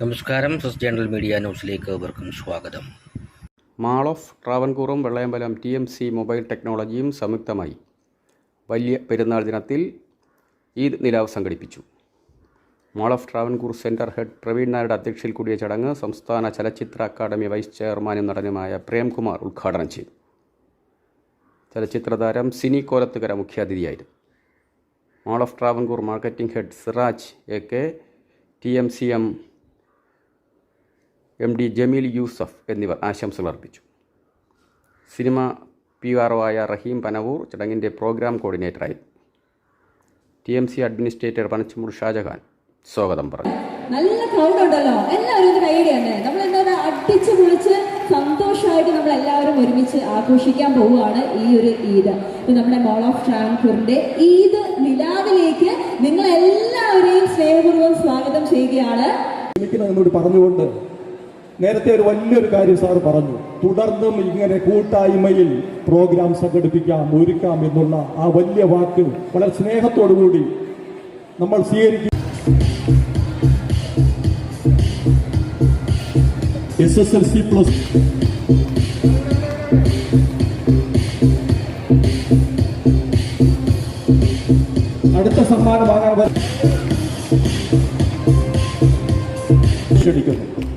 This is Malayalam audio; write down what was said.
നമസ്കാരം സസ് ജേണൽ മീഡിയ ന്യൂസിലേക്ക് അവർക്കും സ്വാഗതം. Mall of ട്രാവൻകൂറും Vellayambalam T M C mobile ടെക്നോളജിയും സംയുക്തമായി വലിയ പെരുന്നാൾ ദിനത്തിൽ ഈദ് നിലാവ് സംഘടിപ്പിച്ചു. Mall of Travancore center head Praveen നായരുടെ അധ്യക്ഷയിൽ കൂടിയ ചടങ്ങ് സംസ്ഥാന ചലച്ചിത്ര അക്കാദമി വൈസ് ചെയർമാനും നടനുമായ പ്രേംകുമാർ ഉദ്ഘാടനം ചെയ്തു. ചലച്ചിത്രതാരം Sini Kolathukara മുഖ്യാതിഥിയായിരുന്നു. Mall of Travancore marketing head Siraj A K T M C M M D Jameel Yusuf എന്നിവർ ആശംസകൾ അർപ്പിച്ചു സിനിമ പി ആർ ഒ ആയ റഹീം പനവൂർ ചടങ്ങിന്റെ program കോർഡിനേറ്ററായിരുന്നു T M C administrator Panachamoodu Shajahan സ്വാഗതം പറഞ്ഞു. നല്ല ക്രൗഡ് ഉണ്ടല്ലോ. എല്ലാവരും ഒരു കൈഡി തന്നെ നമ്മൾ എന്താ അടിച്ച് പൊളിച്ച് സന്തോഷമായിട്ട് നമ്മൾ എല്ലാവരും ഒരുമിച്ച് ആഘോഷിക്കാൻ പോവുകയാണ് ഈ ഒരു ഈദ്. ഇപ്പൊ നമ്മുടെ മോൾ ഓഫ് ട്രാവൻകൂറിന്റെ ഈദ് നിലാവിലേക്ക് നിങ്ങൾ എല്ലാവരെയും സ്നേഹപൂർവം സ്വാഗതം ചെയ്യുകയാണ്. പറഞ്ഞുകൊണ്ട് നേരത്തെ ഒരു വലിയൊരു കാര്യം സാർ പറഞ്ഞു. തുടർന്നും ഇങ്ങനെ കൂട്ടായ്മയിൽ പ്രോഗ്രാം സംഘടിപ്പിക്കാം ഒരുക്കാം എന്നുള്ള ആ വലിയ വാക്ക് വളരെ സ്നേഹത്തോടുകൂടി നമ്മൾ സ്വീകരിക്കും. S S L C plus അടുത്ത സമ്മാനം വാങ്ങാൻ ക്ഷണിക്കുന്നു.